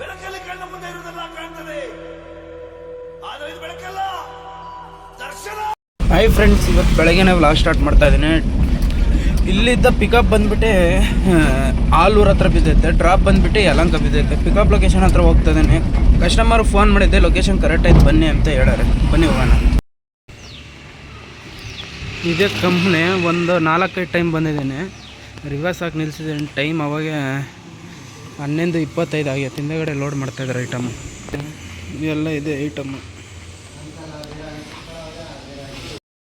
ಬೆಳಕಲ್ಲಿ ಕಣ್ಣ ಮುಂದೆ ಇರುವುದೆಲ್ಲ ಕಾಣ್ತದೆ. ಆದರೆ ಇದು ಬೆಳಕಲ್ಲ, ದರ್ಶನ. ಹಾಯ್ ಫ್ರೆಂಡ್ಸ್ ಇವತ್ತು ಬೆಳಗ್ಗೆನೇ ವ್ಲಾಗ್ ಸ್ಟಾರ್ಟ್ ಮಾಡ್ತಾ ಇದ್ದೀನಿ. ಇಲ್ಲಿದ್ದ ಪಿಕಪ್ ಬಂದ್ಬಿಟ್ಟು ಆಲೂರ್ ಹತ್ರ ಬಿದ್ದೈತೆ ಡ್ರಾಪ್ ಬಂದ್ಬಿಟ್ಟು, ಯಲಂಕ ಬಿದ್ದೈತೆ. ಪಿಕಪ್ ಲೊಕೇಶನ್ ಹತ್ರ ಹೋಗ್ತಾ ಇದ್ದೀನಿ. ಕಸ್ಟಮರ್ ಫೋನ್ ಮಾಡಿದ್ದೆ ಲೊಕೇಶನ್ ಕರೆಕ್ಟ್ ಆಯ್ತು, ಬನ್ನಿ ಅಂತ ಹೇಳಾರೆ ಬನ್ನಿ ಹೋಗೋಣ. ಇದೇ ಕಂಪ್ನಿ ಒಂದು ನಾಲ್ಕೈದು ಟೈಮ್ ಬಂದಿದ್ದೀನಿ. ರಿವರ್ಸ್ ಹಾಕಿ ನಿಲ್ಸಿದ್ದೀನಿ. ಟೈಮ್ ಅವಾಗ ಹನ್ನೊಂದು ಇಪ್ಪತ್ತೈದು ಆಗೈತೆ ಹಿಂದೆಗಡೆ ಲೋಡ್ ಮಾಡ್ತಾಯಿದ್ದಾರೆ ಐಟಮ್ ಎಲ್ಲ ಇದೆ ಐಟಮ್ಮು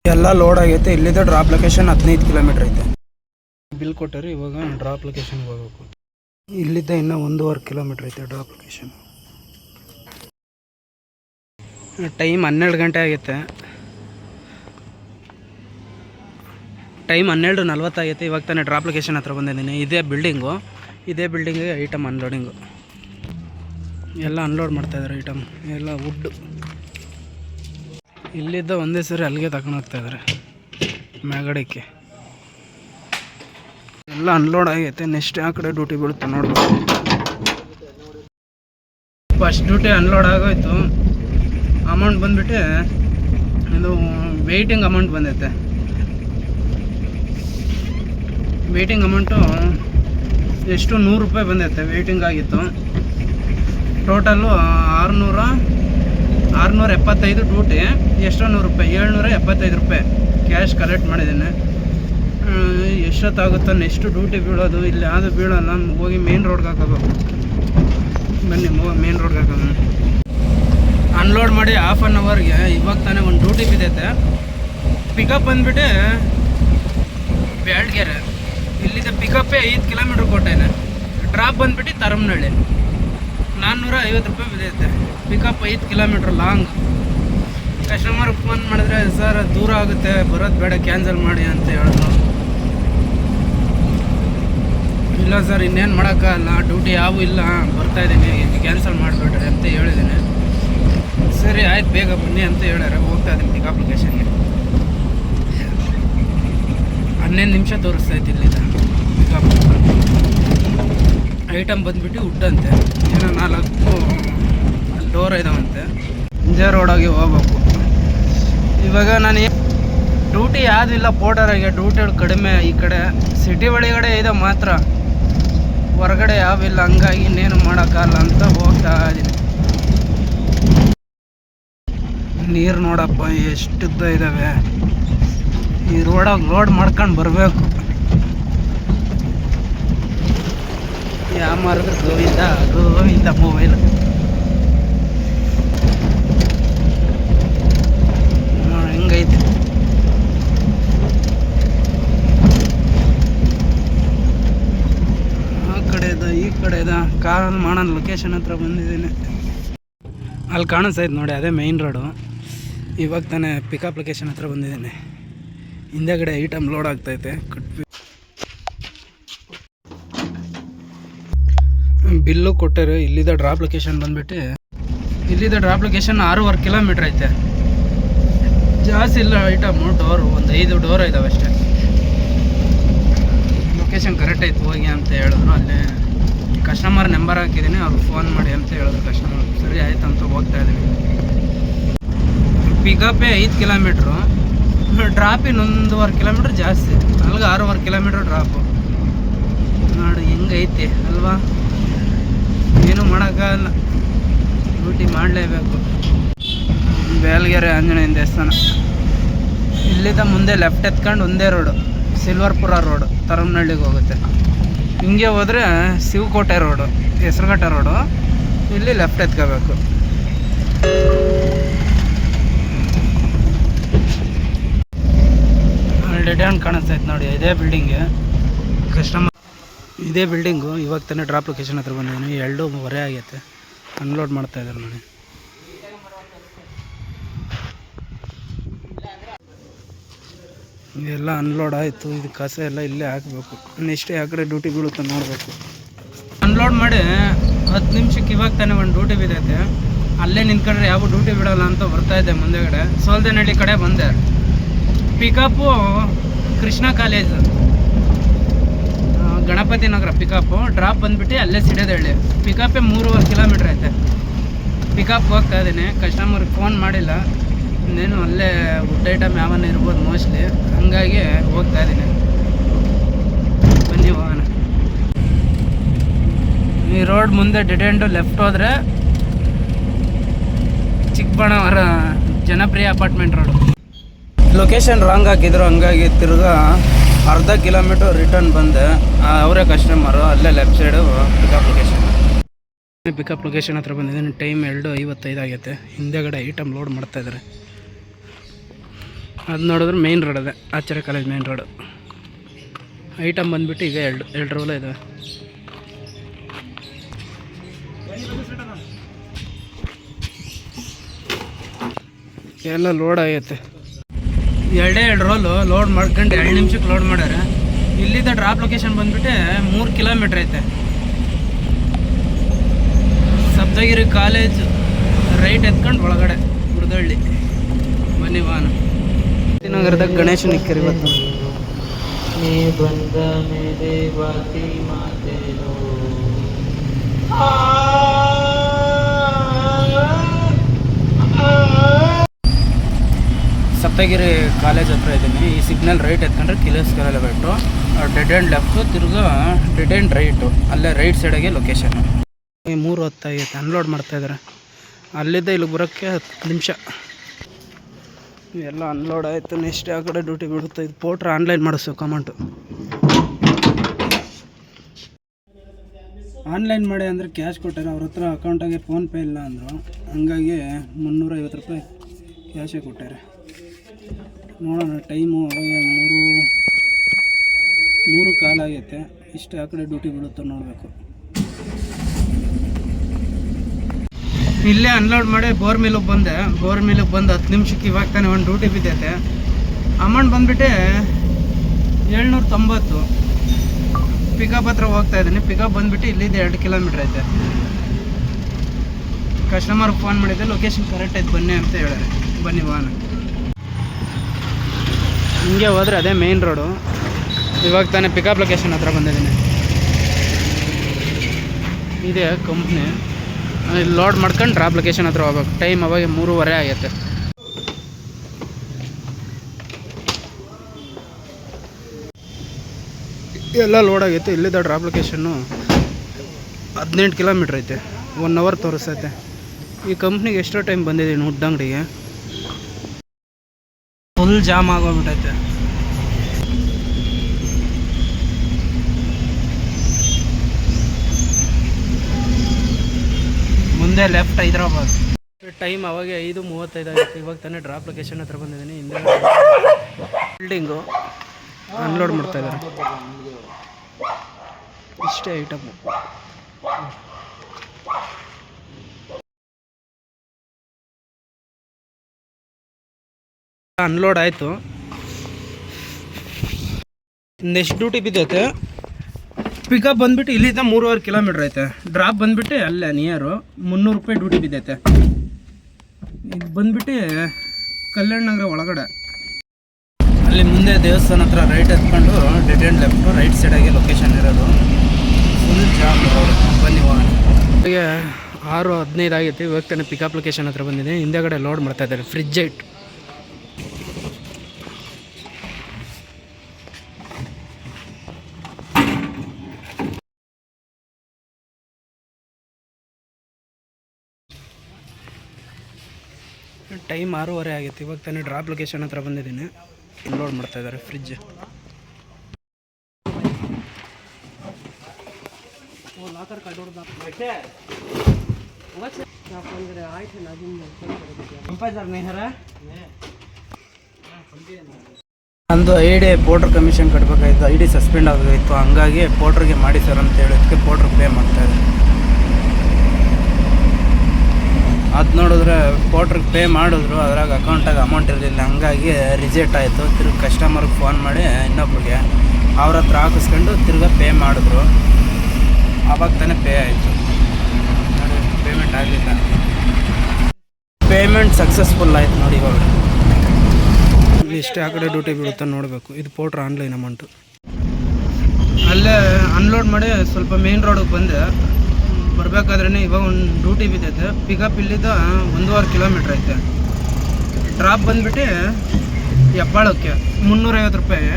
ಎಲ್ಲ ಲೋಡ್ ಆಗೈತೆ. ಇಲ್ಲಿದ್ದ ಡ್ರಾಪ್ ಲೊಕೇಶನ್ ಹದಿನೈದು ಕಿಲೋಮೀಟ್ರ್ ಐತೆ. ಬಿಲ್ ಕೊಟ್ಟರೆ ಇವಾಗ ಡ್ರಾಪ್ ಲೊಕೇಶನ್ಗೆ ಹೋಗಬೇಕು. ಇಲ್ಲಿದ್ದ ಇನ್ನೂ ಒಂದೂವರೆ ಕಿಲೋಮೀಟ್ರ್ ಐತೆ ಡ್ರಾಪ್ ಲೊಕೇಶನ್ ಟೈಮ್ ಹನ್ನೆರಡು ಗಂಟೆ ಆಗೈತೆ. ಟೈಮ್ ಹನ್ನೆರಡು ನಲ್ವತ್ತಾಗೈತೆ ಇವಾಗ ತಾನೇ ಡ್ರಾಪ್ ಲೊಕೇಶನ್ ಹತ್ರ ಬಂದಿದ್ದೀನಿ. ಇದೇ ಬಿಲ್ಡಿಂಗು ಇದೇ ಬಿಲ್ಡಿಂಗಿಗೆ ಐಟಮ್ ಅನ್ಲೋಡಿಂಗು ಎಲ್ಲ ಅನ್ಲೋಡ್ ಮಾಡ್ತಾಯಿದ್ದಾರೆ ಐಟಮ್ ಎಲ್ಲ ವುಡ್ ಇಲ್ಲಿದ್ದ ಒಂದೇ ಸರಿ ಅಲ್ಲಿಗೆ ತಗೊಂಡು ಹೋಗ್ತಾ ಇದ್ದಾರೆ ಮ್ಯಾಗಡಕ್ಕೆ ಎಲ್ಲ ಅನ್ಲೋಡ್ ಆಗೈತೆ. ನೆಕ್ಸ್ಟ್ ಆ ಕಡೆ ಡ್ಯೂಟಿ ಬೀಳುತ್ತೆ ನೋಡ್ಬೋದು ಫಸ್ಟ್ ಡ್ಯೂಟಿ ಅನ್ಲೋಡ್ ಆಗೋಯ್ತು. ಅಮೌಂಟ್ ಬಂದ್ಬಿಟ್ಟು ಇದು ವೆಯ್ಟಿಂಗ್ ಅಮೌಂಟ್ ಬಂದೈತೆ. ವೆಯ್ಟಿಂಗ್ ಅಮೌಂಟು ಎಷ್ಟು? ನೂರು ರೂಪಾಯಿ ಬಂದೈತೆ ವೇಟಿಂಗ್ ಆಗಿತ್ತು. ಟೋಟಲ್ಲು ಆರುನೂರ ಆರುನೂರ ಎಪ್ಪತ್ತೈದು ಡ್ಯೂಟಿ ಎಷ್ಟೋ ನೂರು ರೂಪಾಯಿ. ಏಳ್ನೂರ ಎಪ್ಪತ್ತೈದು ರೂಪಾಯಿ ಕ್ಯಾಶ್ ಕಲೆಕ್ಟ್ ಮಾಡಿದ್ದೀನಿ. ಎಷ್ಟೊತ್ತಾಗುತ್ತೋ ನೆಕ್ಸ್ಟ್ ಡ್ಯೂಟಿ ಬೀಳೋದು. ಇಲ್ಲಿ ಯಾವುದು ಬೀಳಲ್ಲ. ಹೋಗಿ ಮೇನ್ ರೋಡ್ಗೆ ಹಾಕೋಬೇಕು ಬನ್ನಿ ಮೇನ್ ರೋಡ್ಗೆ ಹಾಕೋದು ಅನ್ಲೋಡ್ ಮಾಡಿ ಹಾಫ್ ಆನ್ ಅವರ್ಗೆ ಇವಾಗ ತಾನೇ ಒಂದು ಡ್ಯೂಟಿ ಬಿದ್ದೈತೆ. ಪಿಕಪ್ ಬಂದ್ಬಿಟ್ಟು ಬ್ಯಾಡ್ಗೆರೆ ಇಲ್ಲಿದ್ದ ಪಿಕಪ್ಪೇ ಐದು ಕಿಲೋಮೀಟ್ರ್ ಕೊಟ್ಟೇನೆ ಡ್ರಾಪ್ ಬಂದ್ಬಿಟ್ಟು ತರಮನಹಳ್ಳಿ ನಾನ್ನೂರ ಐವತ್ತು ರೂಪಾಯಿ ಬಿದ್ದೈತೆ ಪಿಕಪ್ ಐದು ಕಿಲೋಮೀಟ್ರ್ ಲಾಂಗ್ ಕಸ್ಟಮರ್ ಫೋನ್ ಮಾಡಿದ್ರೆ, ಸರ್, ದೂರ ಆಗುತ್ತೆ, ಬರೋದು ಬೇಡ ಕ್ಯಾನ್ಸಲ್ ಮಾಡಿ ಅಂತ ಹೇಳಿದ್ರು. ಇಲ್ಲ ಸರ್, ಇನ್ನೇನು ಮಾಡೋಕ್ಕಾಗಲ್ಲ ಡ್ಯೂಟಿ ಯಾವೂ ಇಲ್ಲ, ಬರ್ತಾ ಇದ್ದೀನಿ ಕ್ಯಾನ್ಸಲ್ ಮಾಡಿಬಿಟ್ರೆ ಅಂತ ಹೇಳಿದ್ದೀನಿ. ಸರಿ, ಆಯ್ತು, ಬೇಗ ಬನ್ನಿ ಅಂತ ಹೇಳ್ಯಾರ. ಹೋಗ್ತಾ ಇದ್ದೀನಿ ಪಿಕಪ್ ಲೊಕೇಶನ್ಗೆ ಹನ್ನೊಂದು ನಿಮಿಷ ತೋರಿಸ್ತಾ ಇತ್ತು ಇಲ್ಲಿಂದ. ಐಟಮ್ ಬಂದ್ಬಿಟ್ಟು ಉಡ್ಡಂತೆ ಏನೋ ನಾಲ್ಕು ಡೋರ್ ಇದಾವಂತೆ. ಇಂಜೆ ರೋಡಾಗಿ ಹೋಗ್ಬೇಕು. ಇವಾಗ ನಾನು ಡ್ಯೂಟಿ ಯಾವುದೂ ಇಲ್ಲ ಪೋಟರಾಗೆ ಡ್ಯೂಟಿಗಳು ಕಡಿಮೆ. ಈ ಕಡೆ ಸಿಟಿ ಒಳಗಡೆ ಇದೆ ಮಾತ್ರ. ಹೊರಗಡೆ ಯಾವಿಲ್ಲ ಹಂಗಾಗಿ ಇನ್ನೇನು ಮಾಡೋಕ್ಕಲ್ಲ ಅಂತ ಹೋಗ್ತಾ ಇದ್ದೀನಿ ನೀರು ನೋಡಪ್ಪ ಎಷ್ಟುದ್ದ ಇದ್ದಾವೆ ಈ ರೋಡಾಗ ಲೋಡ್ ಮಾಡ್ಕೊಂಡು ಬರಬೇಕು. ಯಾವ ಮಾರಿದ್ರೆ ಗೋವಿಂದ ಗೋವಿಂದ ಮೊಬೈಲ್ ಹೆಂಗೈತೆ? ಆ ಕಡೆದ, ಈ ಕಡೆದ ಕಾರಲ್ಲಿ ಮಾಡೋ ಲೊಕೇಶನ್ ಹತ್ರ ಬಂದಿದ್ದೀನಿ. ಅಲ್ಲಿ ಕಾಣಿಸ್ತೈತೆ ನೋಡಿ, ಅದೇ ಮೈನ್ ರೋಡು ಇವಾಗ ತಾನೇ ಪಿಕಪ್ ಲೊಕೇಶನ್ ಹತ್ರ ಬಂದಿದ್ದೀನಿ. ಹಿಂದೆಗಡೆ ಐಟಮ್ ಲೋಡ್ ಆಗ್ತೈತೆ. ಕಟ್ಬಿ ಬಿಲ್ಲು ಕೊಟ್ಟರು, ಇಲ್ಲಿದ್ದ ಡ್ರಾಪ್ ಲೊಕೇಶನ್ ಬಂದ್ಬಿಟ್ಟು. ಇಲ್ಲಿದ್ದ ಡ್ರಾಪ್ ಲೊಕೇಶನ್ ಆರೂವರೆ ಕಿಲೋಮೀಟ್ರ್ ಐತೆ. ಜಾಸ್ತಿ ಇಲ್ಲ ಐಟಮ್ ಡೋರು ಒಂದು ಐದು ಡೋರ್ ಇದಾವೆ ಅಷ್ಟೇ. ಲೊಕೇಶನ್ ಕರೆಕ್ಟ್ ಆಯ್ತು ಹೋಗಿ ಅಂತ ಹೇಳಿದ್ರು ಅಲ್ಲಿ. ಕಸ್ಟಮರ್ ನಂಬರ್ ಹಾಕಿದ್ದೀನಿ ಅವ್ರಿಗೆ ಫೋನ್ ಮಾಡಿ ಅಂತ ಹೇಳಿದ್ರು ಕಸ್ಟಮರ್ ಸರಿ, ಆಯ್ತು ಅಂತ ಹೋಗ್ತಾ ಇದ್ದೀನಿ ಪಿಕಪ್ಪೇ ಐದು ಕಿಲೋಮೀಟ್ರು ಡ್ರಾಪ್ ಇನ್ನೊಂದುವರೆ ಕಿಲೋಮೀಟ್ರ್ ಜಾಸ್ತಿ. ಅಲ್ಲಿಗೆ ಆರೂವರೆ ಕಿಲೋಮೀಟ್ರ್ ಡ್ರಾಪು ನೋಡಿ, ಹೆಂಗೈತಿ, ಅಲ್ವಾ? ಏನೂ ಮಾಡೋಕ್ಕಾಗಲ್ಲ ಡ್ಯೂಟಿ ಮಾಡಲೇಬೇಕು. ಬೇಲ್ಗೆರೆ ಆಂಜನೇಯನ ದೇವಸ್ಥಾನ. ಇಲ್ಲಿಂದ ಮುಂದೆ ಲೆಫ್ಟ್ ಎತ್ಕೊಂಡು ಒಂದೇ ರೋಡು ಸಿಲ್ವರ್ಪುರ ರೋಡು ತರಮನಹಳ್ಳಿಗೆ ಹೋಗುತ್ತೆ. ಹಿಂಗೆ ಹೋದರೆ ಶಿವಕೋಟೆ ರೋಡು ಹೆಸರುಘಟ್ಟ ರೋಡು ಇಲ್ಲಿ ಲೆಫ್ಟ್ ಎತ್ಕೋಬೇಕು. ಡೆಡ್ ಹ್ಯಾಂಡ್ ಕಾಣಿಸ್ತೈತೆ ನೋಡಿ, ಇದೇ ಬಿಲ್ಡಿಂಗ್ ಕಸ್ಟಮರ್ ಇದೇ ಬಿಲ್ಡಿಂಗು ಇವಾಗ ತಾನೇ ಡ್ರಾಪ್ ಲೊಕೇಶನ್ ಹತ್ರ ಬಂದಿದ್ದೀನಿ. ಎರಡೂವರೆ ಆಗೈತೆ. ಅನ್ಲೋಡ್ ಮಾಡ್ತಾ ಇದ್ದಾರೆ ನೋಡಿ. ಇದೆಲ್ಲ ಅನ್ಲೋಡ್ ಆಯಿತು. ಇದು ಕಸ ಎಲ್ಲ ಇಲ್ಲೇ ಹಾಕಬೇಕು. ನೆಕ್ಸ್ಟ್ ಆ ಕಡೆ ಡ್ಯೂಟಿ ಬೀಳುತ್ತೆ ನೋಡಬೇಕು. ಅನ್ಲೋಡ್ ಮಾಡಿ ಹತ್ತು ನಿಮಿಷಕ್ಕೆ ಇವಾಗ ತಾನೇ ಒಂದು ಡ್ಯೂಟಿ ಬಿದ್ದೈತೆ ಅಲ್ಲೇ ನಿಂತ್ಕೊಂಡ್ರೆ ಯಾವ ಡ್ಯೂಟಿ ಬಿಡೋಲ್ಲ ಅಂತ ಬರ್ತಾ ಇದ್ದೆ ಮುಂದೆಗಡೆ. ಸೋಲ್ದೆನಹಳ್ಳಿ ಕಡೆ ಬಂದೆ. Pickup Krishna college. Ganapathi Nagar pickup. Drop ಬಂದ್ಬಿಟ್ಟು ಅಲ್ಲೇ ಸಿಡಿಯೋದಳ್ಳಿ ಪಿಕಪ್ಪೇ ಮೂರುವರೆ ಕಿಲೋಮೀಟ್ರ್ ಐತೆ. ಪಿಕಪ್ ಹೋಗ್ತಾ ಇದ್ದೀನಿ. ಕಸ್ಟಮರ್ಗೆ ಫೋನ್ ಮಾಡಿಲ್ಲ. ಇನ್ನೇನು ಅಲ್ಲೇ ವುಡ್ ಐಟಮ್ ಯಾವನ್ನ ಇರ್ಬೋದು ಮೋಸ್ಟ್ಲಿ. ಹಂಗಾಗಿ ಹೋಗ್ತಾ ಇದ್ದೀನಿ. ಬನ್ನಿ ಹೋಗೋಣ. ಈ ರೋಡ್ ಮುಂದೆ ಡಿಡೆಂಡು ಲೆಫ್ಟ್ ಹೋದರೆ ಚಿಕ್ಕಬಣ್ಣವರ ಜನಪ್ರಿಯ ಅಪಾರ್ಟ್ಮೆಂಟ್ ರೋಡು. ಲೊಕೇಶನ್ ರಾಂಗ್ ಹಾಕಿದ್ರು, ಹಂಗಾಗಿ ತಿರ್ಗಾ ಅರ್ಧ ಕಿಲೋಮೀಟರ್ ರಿಟರ್ನ್ ಬಂದೆ. ಅವರೇ ಕಸ್ಟಮರು ಅಲ್ಲೇ left side pickup location pickup location ಹತ್ರ ಬಂದಿದ್ದೀನಿ. ಟೈಮ್ ಎರಡು ಐವತ್ತೈದು ಆಗೈತೆ. ಹಿಂದೆಗಡೆ ಐಟಮ್ ಲೋಡ್ ಮಾಡ್ತಾ ಇದ್ದಾರೆ. ಅದು ನೋಡಿದ್ರೆ ಮೇನ್ ರೋಡ್ ಅದೇ. Acharya college main road item ಬಂದ್ಬಿಟ್ಟು ಈಗ ಎರಡು ಎರಡು ರೋಲ ಇದೆ ಎಲ್ಲ ಲೋಡ್ ಆಗೈತೆ. ಎರಡೇ ಎರಡು ರೋಲು ಲೋಡ್ ಮಾಡ್ಕೊಂಡು ಎರಡು ನಿಮಿಷಕ್ಕೆ ಲೋಡ್ ಮಾಡ್ಯಾರ. ಇಲ್ಲಿದ್ದ ಡ್ರಾಪ್ ಲೊಕೇಶನ್ ಬಂದ್ಬಿಟ್ಟು ಮೂರು ಕಿಲೋಮೀಟ್ರ್ ಐತೆ. ಸಪ್ತಗಿರಿ ಕಾಲೇಜ್ ರೈಟ್ ಎತ್ಕೊಂಡು ಒಳಗಡೆ ಗುರ್ದಳ್ಳಿ ಬನ್ನಿ ವಾಹನ. ನಗರದಾಗ ಗಣೇಶ ನಿಕ್ಕರಿ ಇವತ್ತು ಬಂದ ಮೇಲೆ ಬಾತಿ ಮಾತೇನು ಸಪ್ತಗಿರಿ ಕಾಲೇಜ್ ಹತ್ರ ಇದ್ದೀನಿ. ಈ ಸಿಗ್ನಲ್ ರೈಟ್ ಎತ್ಕೊಂಡ್ರೆ ಕಿಲೋಸ್ಕರ್ ಬಿಟ್ಟು ಡೆಡ್ ಆ್ಯಂಡ್ ಲೆಫ್ಟು ತಿರ್ಗಾ ಡೆಡ್ ಆ್ಯಂಡ್ ರೈಟು ಅಲ್ಲೇ ರೈಟ್ ಸೈಡಾಗೆ ಲೊಕೇಶನ್ ಈ ಮೂರು ಹೊತ್ತಾಗೈತೆ ಅನ್ಲೋಡ್ ಮಾಡ್ತಾ ಇದ್ದಾರೆ. ಅಲ್ಲಿದ್ದ ಇಲ್ಲಿಗೆ ಬರೋಕ್ಕೆ ಹತ್ತು ನಿಮಿಷ. ಎಲ್ಲ ಅನ್ಲೋಡ್ ಆಯಿತು. ನೆಕ್ಸ್ಟ್ ಆ ಕಡೆ ಡ್ಯೂಟಿ ಬಿಡುತ್ತೆ? ಇದು ಪೋಟ್ರ್ ಆನ್ಲೈನ್ ಮಾಡಿಸು ಅಮೌಂಟು ಆನ್ಲೈನ್ ಮಾಡಿ ಅಂದರೆ ಕ್ಯಾಶ್ ಕೊಟ್ಟಾರೆ ಅವ್ರ ಹತ್ರ ಅಕೌಂಟಾಗೆ ಫೋನ್ಪೇ ಇಲ್ಲ ಅಂದರು. ಹಂಗಾಗಿ ಮುನ್ನೂರೈವತ್ತು ರೂಪಾಯಿ ಕ್ಯಾಶೇ ಕೊಟ್ಟಾರೆ. ನೋಡೋಣ ಟೈಮು ಮೂರು ಮೂರು ಕಾಲಾಗೈತೆ ಇಷ್ಟು ಆ ಕಡೆ ಡ್ಯೂಟಿ ಬಿಡುತ್ತೋ ನೋಡಬೇಕು. ಇಲ್ಲೇ ಅನ್ಲೋಡ್ ಮಾಡಿ ಬೋರ್ ಮಿಲ್ಲಿಗೆ ಬಂದೆ. ಬೋರ್ ಮಿಲ್ಲಿಗೆ ಬಂದು ಹತ್ತು ನಿಮಿಷಕ್ಕೆ ಇವಾಗ ತಾನೇ ಒಂದು ಡ್ಯೂಟಿ ಬಿದ್ದೈತೆ. ಅಮೌಂಟ್ ಬಂದುಬಿಟ್ಟು ಏಳ್ನೂರ ತೊಂಬತ್ತು ಪಿಕಪ್ ಹತ್ರ ಹೋಗ್ತಾ ಇದ್ದೀನಿ. ಪಿಕಪ್ ಬಂದುಬಿಟ್ಟು ಇಲ್ಲಿದ್ದು ಎರಡು ಕಿಲೋಮೀಟ್ರ್ ಐತೆ. ಕಸ್ಟಮರ್ಗೆ ಫೋನ್ ಮಾಡಿದ್ದೆ ಲೊಕೇಶನ್ ಕರೆಕ್ಟ್ ಐತೆ, ಬನ್ನಿ ಅಂತ ಹೇಳಾರೆ ಬನ್ನಿ ವಾನ ಹಿಂಗೆ ಹೋದರೆ ಅದೇ ಮೇನ್ ರೋಡು ಇವಾಗ ತಾನೇ ಪಿಕಪ್ ಲೊಕೇಶನ್ ಹತ್ರ ಬಂದಿದ್ದೀನಿ. ಇದೆ ಕಂಪ್ನಿ ಇಲ್ಲಿ ಲೋಡ್ ಮಾಡ್ಕೊಂಡು ಡ್ರಾಪ್ ಲೊಕೇಶನ್ ಹತ್ರ ಹೋಗ್ಬೇಕು. ಟೈಮ್ ಅವಾಗ ಮೂರುವರೆ ಆಗೈತೆ. ಎಲ್ಲ ಲೋಡ್ ಆಗೈತೆ. ಇಲ್ಲಿದ್ದ ಡ್ರಾಪ್ ಲೊಕೇಶನ್ನು ಹದಿನೆಂಟು ಕಿಲೋಮೀಟ್ರ್ ಐತೆ. ಒನ್ ಅವರ್ ತೋರಿಸೈತೆ ಈ ಕಂಪ್ನಿಗೆ ಎಷ್ಟೋ ಟೈಮ್ ಬಂದಿದ್ದೀನಿ ವುಡ್ ಅಂಗಡಿಗೆ ಫುಲ್ ಜಾಮ್ ಆಗೋಗ್ಬಿಟ್ಟೈತೆ ಮುಂದೆ ಲೆಫ್ಟ್ ಹೈದ್ರಾಬಾದ್. ಟೈಮ್ ಅವಾಗ ಐದು ಮೂವತ್ತೈದು ಆಗಿತ್ತು. ಇವಾಗ ತಾನೇ ಡ್ರಾಪ್ ಲೊಕೇಶನ್ ಹತ್ರ ಬಂದಿದ್ದೀನಿ. ಹಿಂದೆ ಬಿಲ್ಡಿಂಗು ಅನ್ಲೋಡ್ ಮಾಡ್ತಾ ಇದ್ದಾರೆ. ಇಷ್ಟೇ ಐಟಮು ಅನ್ಲೋಡ್ ಆಯಿತು. ನೆಕ್ಸ್ಟ್ ಡ್ಯೂಟಿ ಬಿದ್ದೈತೆ. ಪಿಕಪ್ ಬಂದ್ಬಿಟ್ಟು ಇಲ್ಲಿಂದ ಮೂರುವರೆ ಕಿಲೋಮೀಟ್ರ್ ಐತೆ. ಡ್ರಾಪ್ ಬಂದ್ಬಿಟ್ಟು ಅಲ್ಲೇ ನಿಯರು ಮುನ್ನೂರು ರೂಪಾಯಿ ಡ್ಯೂಟಿ ಬಿದ್ದೈತೆ. ಇದು ಬಂದ್ಬಿಟ್ಟು ಕಲ್ಯಾಣ ನಗರ ಒಳಗಡೆ. ಅಲ್ಲಿ ಮುಂದೆ ದೇವಸ್ಥಾನ ಹತ್ರ ರೈಟ್ ಎತ್ಕೊಂಡು ಡೆಡ್ ಆ್ಯಂಡ್ ಲೆಫ್ಟು ರೈಟ್ ಸೈಡಾಗೆ ಲೊಕೇಶನ್ ಇರೋದು. ಫುಲ್ ಜಾಮ್ ಬನ್ನಿ ಹೋಗೋಣ ಆರು ಹದಿನೈದು ಆಗೈತೆ. ಇವಾಗ ತಾನೇ ಪಿಕಪ್ ಲೊಕೇಶನ್ ಹತ್ರ ಬಂದಿದೆ. ಹಿಂದೆಗಡೆ ಲೋಡ್ ಮಾಡ್ತಾ ಇದ್ದಾರೆ. ಫ್ರಿಜ್ ಐಟ್ ಟೈಮ್ ಆರೂವರೆ ಆಗಿತ್ತು ಇವಾಗ ತಾನೇ ಡ್ರಾಪ್ ಲೊಕೇಶನ್ ಹತ್ರ ಬಂದಿದ್ದೀನಿ. ಲೋಡ್ ಮಾಡ್ತಾ ಇದ್ದಾರೆ ಫ್ರಿಜ್ ನಂದು ಐ ಡಿ ಪೋಟ್ರ್ ಕಮಿಷನ್ ಕಟ್ಟಬೇಕಾಯ್ತು ಐ ಡಿ ಸಸ್ಪೆಂಡ್ ಆಗೋಗಿತ್ತು ಹಂಗಾಗಿ ಪೋಟ್ರಿಗೆ ಮಾಡಿ ಸರ್ ಅಂತ ಹೇಳಿದಕ್ಕೆ ಪೋಟ್ರ್ ಪೇ ಮಾಡ್ತಾ ಇದ್ದಾರೆ ಅದು ನೋಡಿದ್ರೆ ಪೋಟ್ರಿಗೆ ಪೇ ಮಾಡಿದ್ರು, ಅದ್ರಾಗ ಅಕೌಂಟಾಗ ಅಮೌಂಟ್ ಇರಲಿಲ್ಲ. ಹಂಗಾಗಿ ರಿಜೆಕ್ಟ್ ಆಯಿತು. ತಿರ್ಗಿ ಕಸ್ಟಮರ್ಗೆ ಫೋನ್ ಮಾಡಿ ಇನ್ನೊಬ್ರಿಗೆ ಅವ್ರ ಹತ್ರ ಹಾಕಿಸ್ಕೊಂಡು ತಿರ್ಗಾ ಪೇ ಮಾಡಿದ್ರು. ಆವಾಗ ತಾನೇ ಪೇ ಆಯಿತು. ನೋಡಿ ಪೇಮೆಂಟ್ ಆಗಲಿಲ್ಲ. ಪೇಮೆಂಟ್ ಸಕ್ಸಸ್ಫುಲ್ ಆಯ್ತು ನೋಡಿ ಇವಾಗ. ಇಷ್ಟೇ ಆ ಕಡೆ ಡ್ಯೂಟಿ ಬೀಳುತ್ತೆ ನೋಡಬೇಕು. ಇದು ಪೋಟ್ರ್ ಆನ್ಲೈನ್ ಅಮೌಂಟು ಅಲ್ಲೇ ಅನ್ಲೋಡ್ ಮಾಡಿ ಸ್ವಲ್ಪ ಮೇನ್ ರೋಡಿಗೆ ಬಂದೆ. ಬರಬೇಕಾದ್ರೆ ಇವಾಗ ಒಂದು ಡ್ಯೂಟಿ ಬಿದ್ದೈತೆ. ಪಿಕಪ್ ಇಲ್ಲಿದ್ದ ಒಂದೂವರೆ ಕಿಲೋಮೀಟ್ರ್ ಐತೆ. ಡ್ರಾಪ್ ಬಂದ್ಬಿಟ್ಟು ಹೆಬ್ಬಾಳಕ್ಕೆ. ಮುನ್ನೂರೈವತ್ತು ರೂಪಾಯಿ.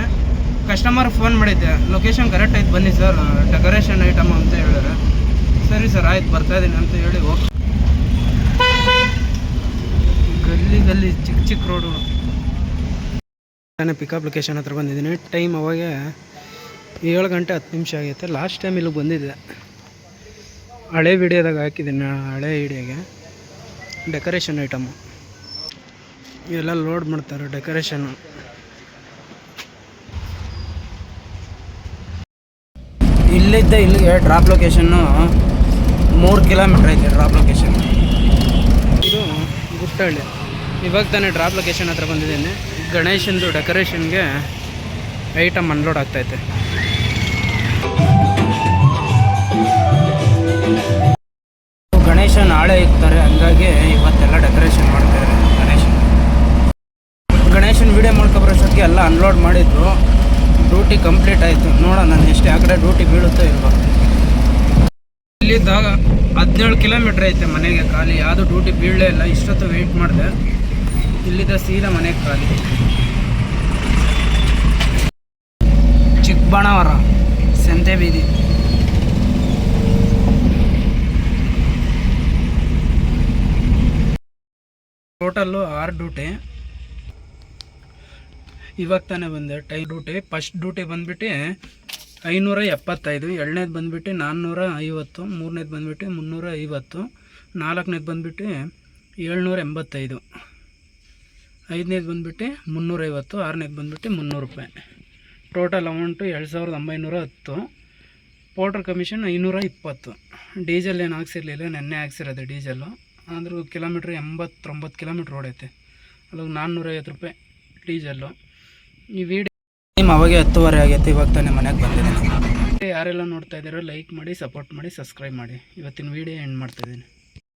ಕಸ್ಟಮರ್ ಫೋನ್ ಮಾಡಿದ್ದೆ. ಲೊಕೇಶನ್ ಕರೆಕ್ಟ್ ಆಯ್ತು ಬನ್ನಿ ಸರ್ ಡೆಕೋರೇಷನ್ ಐಟಮ್ ಅಂತ ಹೇಳಿದ್ರೆ. ಸರಿ ಸರ್ ಆಯ್ತು, ಬರ್ತಾ ಇದ್ದೀನಿ ಅಂತ ಹೇಳಿ ಹೋಗಿ ಗಲ್ಲಿ ಗಲ್ಲಿ ಚಿಕ್ಕ ಚಿಕ್ಕ ರೋಡು ನಾನು ಪಿಕಪ್ ಲೊಕೇಶನ್ ಹತ್ರ ಬಂದಿದ್ದೀನಿ. ಟೈಮ್ ಅವಾಗ ಏಳು ಗಂಟೆ ಹತ್ತು ನಿಮಿಷ ಆಗೈತೆ. ಲಾಸ್ಟ್ ಟೈಮ್ ಇಲ್ಲಿಗೆ ಬಂದಿದ್ದೆ. ಹಳೆ ವಿಡಿಯೋದಾಗ ಹಾಕಿದ್ದೀನಿ ಹಳೆ ವಿಡಿಯೋಗೆ ಡೆಕೋರೇಷನ್ ಐಟಮು. ಇವೆಲ್ಲ ಲೋಡ್ ಮಾಡ್ತಾರೆ ಡೆಕೋರೇಷನ್ನು ಇಲ್ಲಿದ್ದ ಇಲ್ಲಿಗೆ ಡ್ರಾಪ್ ಲೊಕೇಶನ್ನು ಮೂರು ಕಿಲೋಮೀಟ್ರ್ ಐತೆ ಡ್ರಾಪ್ ಲೊಕೇಶನ್. ಇದು ಗುಟ್ಟಹಳ್ಳಿ. ಇವಾಗ ತಾನೇ ಡ್ರಾಪ್ ಲೊಕೇಶನ್ ಹತ್ರ ಬಂದಿದ್ದೀನಿ. ಗಣೇಶಂದು ಡೆಕೋರೇಷನ್ಗೆ ಐಟಮ್ ಅನ್ಲೋಡ್ ಆಗ್ತೈತೆ ನಾಳೆ ಇರ್ತಾರೆ. ಹಂಗಾಗಿ ಇವತ್ತೆಲ್ಲ ಡೆಕೋರೇಷನ್ ಮಾಡ್ತಾರೆ ಗಣೇಶ ಗಣೇಶನ ವಿಡಿಯೋ ಮಾಡ್ಕೊಬರೋಷ್ಟೊತ್ತಿಗೆ ಎಲ್ಲ ಅನ್ಲೋಡ್ ಮಾಡಿದ್ರು. ಡ್ಯೂಟಿ ಕಂಪ್ಲೀಟ್ ಆಯಿತು. ನೋಡೋಣ ನಾನು ಎಷ್ಟು ಆ ಕಡೆ ಡ್ಯೂಟಿ ಬೀಳುತ್ತೋ ಇಲ್ವೋ. ಇಲ್ಲಿದ್ದಾಗ ಹದಿನೇಳು ಕಿಲೋಮೀಟ್ರ್ ಐತೆ ಮನೆಗೆ ಖಾಲಿ. ಯಾವುದು ಡ್ಯೂಟಿ ಬೀಳಲೇ ಇಲ್ಲ. ಇಷ್ಟೊತ್ತು ವೆಯ್ಟ್ ಮಾಡಿದೆ. ಇಲ್ಲಿದ್ದ ಸೀದಾ ಮನೆಗೆ ಖಾಲಿ. ಚಿಕ್ಕಬಾಣವರ ಸಂತೆ ಬೀದಿ. ಟೋಟಲ್ಲು ಆರು ಡ್ಯೂಟಿ. ಇವಾಗ ತಾನೇ ಬಂದೆ, ಟೈ ಡ್ಯೂಟಿ. ಫಸ್ಟ್ ಡ್ಯೂಟಿ ಬಂದ್ಬಿಟ್ಟು ಐನೂರ ಎಪ್ಪತ್ತೈದು, ಎರಡನೇದು ಬಂದ್ಬಿಟ್ಟು ನಾನ್ನೂರ ಐವತ್ತು, ಮೂರನೇದು ಬಂದ್ಬಿಟ್ಟು ಮುನ್ನೂರ ಐವತ್ತು, ನಾಲ್ಕನೇದು ಬಂದ್ಬಿಟ್ಟು ಏಳ್ನೂರ ಎಂಬತ್ತೈದು, ಐದನೇದು ಬಂದ್ಬಿಟ್ಟು ಮುನ್ನೂರೈವತ್ತು ಆರನೇದು ಬಂದ್ಬಿಟ್ಟು ಮುನ್ನೂರು ರೂಪಾಯಿ. ಟೋಟಲ್ ಅಮೌಂಟು ಎರಡು ಸಾವಿರದ ಒಂಬೈನೂರ ಹತ್ತು. ಪೌಡ್ರ್ ಕಮಿಷನ್ ಐನೂರ ಇಪ್ಪತ್ತು. ಡೀಸೆಲ್ ಏನು ಹಾಕ್ಸಿರ್ಲಿಲ್ಲ, ನೆನ್ನೆ ಹಾಕ್ಸಿರೋದು ಡೀಸೆಲ್ಲು ಆದರೂ ಕಿಲೋಮೀಟ್ರ್ ಎಂಬತ್ತೊಂಬತ್ತು ಕಿಲೋಮೀಟ್ರ್ ಓಡೈತೆ ಅಲ್ಲಿಗೆ ನಾನ್ನೂರೈವತ್ತು ರೂಪಾಯಿ ಡೀಸೆಲ್ಲು. ಈ ವಿಡಿಯೋ ಟೈಮ್ ಅವಾಗೆ ಹತ್ತುವರೆ ಆಗೈತೆ, ಇವಾಗ ತಾನೇ ಮನೆಗೆ ಬಂದಿದ್ದೀನಿ. ಯಾರೆಲ್ಲ ನೋಡ್ತಾ ಇದ್ದೀರೋ ಲೈಕ್ ಮಾಡಿ ಸಪೋರ್ಟ್ ಮಾಡಿ ಸಬ್ಸ್ಕ್ರೈಬ್ ಮಾಡಿ. ಇವತ್ತಿನ ವೀಡಿಯೋ ಎಂಡ್ ಮಾಡ್ತಾಯಿದ್ದೀನಿ